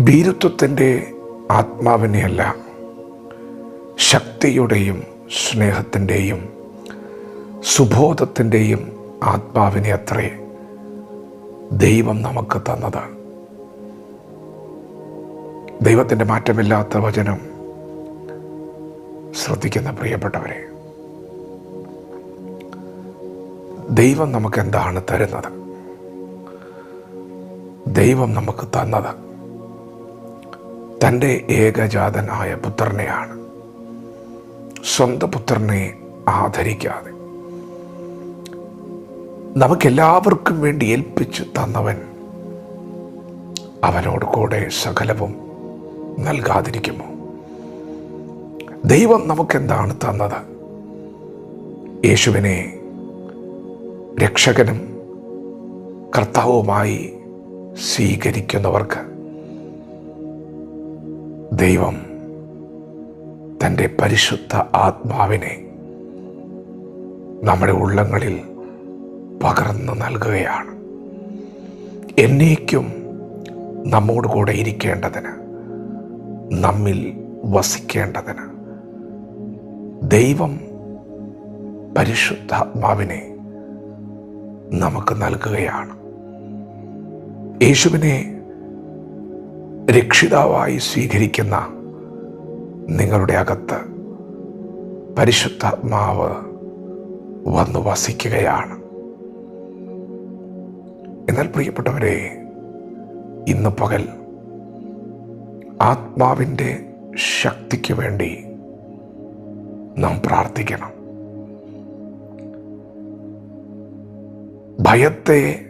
ഭീരുത്വത്തിന്റെ ആത്മാവിനെയല്ല ശക്തിയുടെയും സ്നേഹത്തിന്റെയും സുബോധത്തിന്റെയും ആത്മാവിനെ അത്രേ ദൈവം നമുക്ക് തന്നത്. ദൈവത്തിന്റെ മാറ്റമില്ലാത്ത വചനം ശ്രദ്ധിക്കുന്ന പ്രിയപ്പെട്ടവരെ ദൈവം നമുക്ക് എന്താണ് തരുന്നത്? ദൈവം നമുക്ക് തന്നത് തന്റെ ഏകജാതനായ പുത്രനെയാണ്. സ്വന്തം പുത്രനെ ആദരിക്കാതെ. നമുക്കെല്ലാവർക്കും വേണ്ടി ഏൽപ്പിച്ചു തന്നവൻ അവനോട് കൂടെ സകലവും നൽകാതിരിക്കുമോ? ദൈവം നമുക്കെന്താണ് തന്നത്? യേശുവിനെ രക്ഷകനും കർത്താവുമായി സ്വീകരിക്കുന്നവർക്ക് ദൈവം തന്റെ പരിശുദ്ധ ആത്മാവിനെ നമ്മുടെ ഉള്ളങ്ങളിൽ പകർന്നു നൽകുകയാണ്. എന്നേക്കും നമ്മോട് കൂടെ ഇരിക്കേണ്ടതിന് നമ്മിൽ വസിക്കേണ്ടതിന് ദൈവം പരിശുദ്ധാത്മാവിനെ നമുക്ക് നൽകുകയാണ്. യേശുവിനെ രക്ഷിതാവായി സ്വീകരിക്കുന്ന നിങ്ങളുടെ അകത്ത് പരിശുദ്ധാത്മാവ് വന്നു വസിക്കുകയാണ്. എന്നാൽ പ്രിയപ്പെട്ടവരെ ഇന്ന് പകൽ ആത്മാവിന്റെ ശക്തിക്ക് വേണ്ടി നാം പ്രാർത്ഥിക്കണം. ഭയത്തെ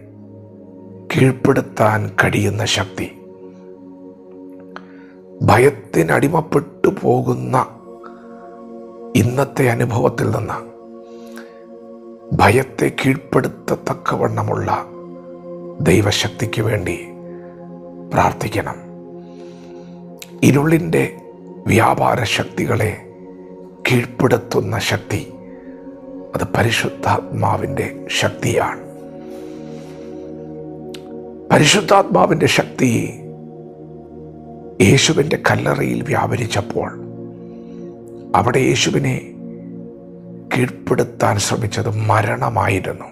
കീഴ്പ്പെടുത്താൻ കഴിയുന്ന ശക്തി ഭയത്തിനടിമപ്പെട്ടു പോകുന്ന ഇന്നത്തെ അനുഭവത്തിൽ നിന്ന് ഭയത്തെ കീഴ്പ്പെടുത്തത്തക്കവണ്ണമുള്ള ദൈവശക്തിക്ക് വേണ്ടി പ്രാർത്ഥിക്കണം. ഇരുളിന്റെ വ്യാപാര ശക്തികളെ കീഴ്പ്പെടുത്തുന്ന ശക്തി അത് പരിശുദ്ധാത്മാവിന്റെ ശക്തിയാണ്. പരിശുദ്ധാത്മാവിന്റെ ശക്തി യേശുവിന്റെ കല്ലറയിൽ വ്യാപരിച്ചപ്പോൾ അവിടെ യേശുവിനെ കീഴ്പ്പെടുത്താൻ ശ്രമിച്ചത് മരണമായിരുന്നു.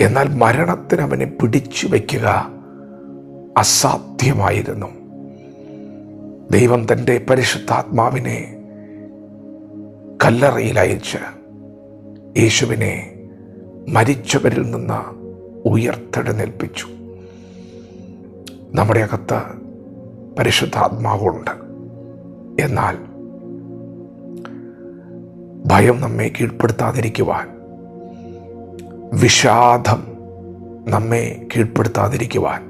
എന്നാൽ മരണത്തിന് അവനെ പിടിച്ചു വയ്ക്കുക അസാധ്യമായിരുന്നു. ദൈവം തന്റെ പരിശുദ്ധാത്മാവിനെ കല്ലറയിൽ അയച്ച് യേശുവിനെ മരിച്ചവരിൽ നിന്ന് ഉയർത്തെഴുന്നേൽപ്പിച്ചു. നമ്മുടെ അകത്ത് പരിശുദ്ധാത്മാവുണ്ട്. എന്നാൽ ഭയം നമ്മെ കീഴ്പ്പെടുത്താതിരിക്കുവാൻ വിഷാദം നമ്മെ കീഴ്പ്പെടുത്താതിരിക്കുവാൻ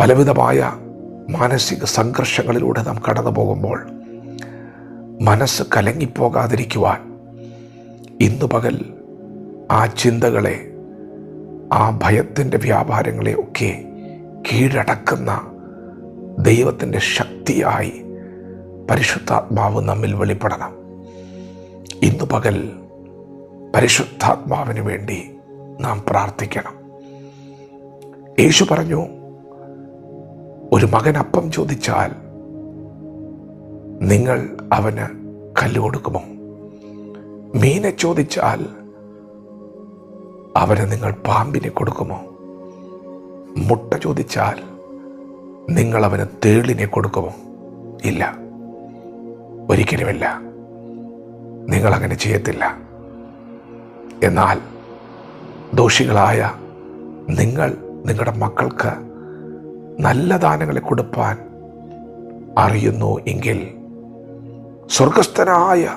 പലവിധമായ മാനസിക സംഘർഷങ്ങളിലൂടെ നാം കടന്നു പോകുമ്പോൾ മനസ്സ് കലങ്ങിപ്പോകാതിരിക്കുവാൻ ഇന്നു പകൽ ആ ചിന്തകളെ ആ ഭയത്തിന്റെ വ്യാപാരങ്ങളെ ഒക്കെ കീഴടക്കുന്ന ദൈവത്തിന്റെ ശക്തിയായി പരിശുദ്ധാത്മാവ് നമ്മിൽ വെളിപ്പെടണം. ഇന്ന് പകൽ പരിശുദ്ധാത്മാവിന് വേണ്ടി നാം പ്രാർത്ഥിക്കണം. യേശു പറഞ്ഞു ഒരു മകൻ അപ്പം ചോദിച്ചാൽ നിങ്ങൾ അവന് കല്ല് കൊടുക്കുമോ? മീനെ ചോദിച്ചാൽ അവന് നിങ്ങൾ പാമ്പിനെ കൊടുക്കുമോ? മുട്ട ചോദിച്ചാൽ നിങ്ങൾ അവന് തേളിനെ കൊടുക്കുമോ ഇല്ല. ഒരിക്കലുമില്ല. നിങ്ങൾ അങ്ങനെ ചെയ്യത്തില്ല. എന്നാൽ ദോഷികളായ നിങ്ങൾ നിങ്ങളുടെ മക്കൾക്ക് നല്ല ദാനങ്ങളെ കൊടുപ്പാൻ അറിയുന്നു എങ്കിൽ സ്വർഗസ്ഥനായ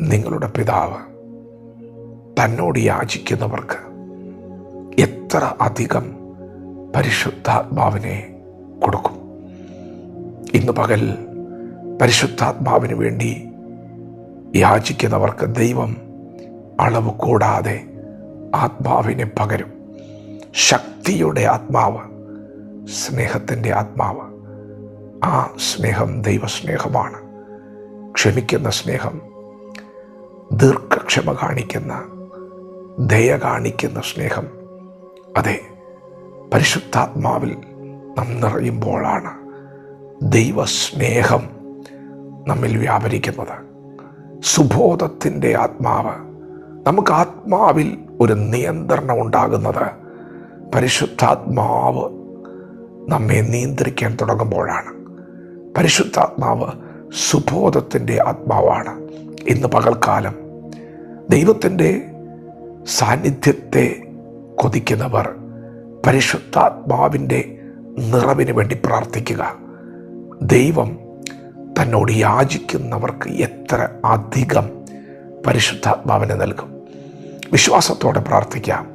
നിങ്ങളുടെ പിതാവ് തന്നോട് യാചിക്കുന്നവർക്ക് എത്ര അധികം പരിശുദ്ധാത്മാവിനെ കൊടുക്കും? ഇന്ന് പകൽ പരിശുദ്ധാത്മാവിന് വേണ്ടി യാചിക്കുന്നവർക്ക് ദൈവം അളവ് കൂടാതെ ആത്മാവിനെ പകരും. ശക്തിയുടെ ആത്മാവ് സ്നേഹത്തിന്റെ ആത്മാവ്. ആ സ്നേഹം ദൈവസ്നേഹമാണ്. ക്ഷമിക്കുന്ന സ്നേഹം ദീർഘക്ഷമ കാണിക്കുന്ന ദയ കാണിക്കുന്ന സ്നേഹം അതെ പരിശുദ്ധാത്മാവിൽ നാം നിറയുമ്പോഴാണ് ദൈവസ്നേഹം നമ്മിൽ വ്യാപരിക്കുന്നത്. സുബോധത്തിന്റെ ആത്മാവ് നമുക്ക് ആത്മാവിൽ ഒരു നിയന്ത്രണം ഉണ്ടാകുന്നത് പരിശുദ്ധാത്മാവ് നമ്മെ നിയന്ത്രിക്കാൻ തുടങ്ങുമ്പോഴാണ്. പരിശുദ്ധാത്മാവ് സുബോധത്തിന്റെ ആത്മാവാണ്. ഇന്ന് പകൽക്കാലം ദൈവത്തിന്റെ സാന്നിധ്യത്തെ കൊതിക്കുന്നവർ പരിശുദ്ധാത്മാവിന്റെ നിറവിന് വേണ്ടി പ്രാർത്ഥിക്കുക. ദൈവം തന്നോട് യാചിക്കുന്നവർക്ക് എത്ര അധികം പരിശുദ്ധാത്മാവിനെ നൽകും. വിശ്വാസത്തോടെ പ്രാർത്ഥിക്കാം.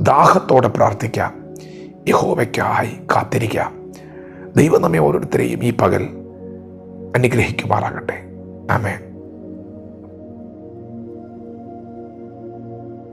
ദാഹത്തോടെ പ്രാർത്ഥിക്കാം. യഹോവയ്ക്കായി കാത്തിരിക്കാം. ദൈവം നമ്മെ ഓരോരുത്തരെയും ഈ പകൽ അനുഗ്രഹിക്കുമാറാകട്ടെ. ആമേൻ.